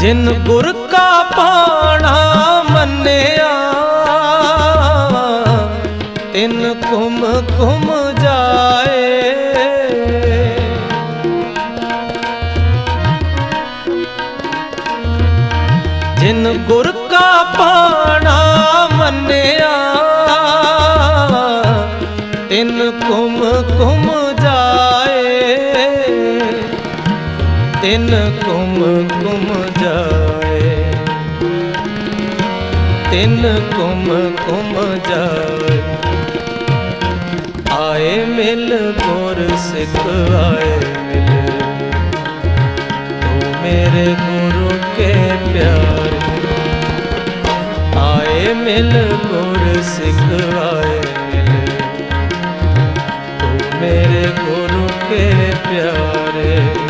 ਜਿਨ ਗੁਰ ਕਾ ਪਾਣਾ ਮੰਨਿਆ, ਤਿਨ ਕੁਮ ਕੁਮ ਜਾਏ। ਜਿਨ ਗੁਰ ਕਾ ਪਾਣਾ ਮੰਨਿਆ, ਤਿਨ ਕੁਮ ਕੁਮ ਜਾਏ। ਤਿਨ ਕੁਮ ਕੁਮ ਜਾਏ। ਤਿਨ ਕੁਮ ਕੁਮ ਜਾਏ। ਆਏ ਮਿਲ ਗੁਰ ਸਿੱਖ, ਆਏ ਮਿਲ। ਤੂੰ ਮੇਰੇ ਗੁਰੂ ਕੇ ਪਿਆਰ। ਆਏ ਮਿਲ ਗੁਰ ਸਿੱਖ, ਆਏ ਮਿਲ। ਤੂੰ ਮੇਰੇ ਗੁਰੂ ਕੇ ਪਿਆਰੇ।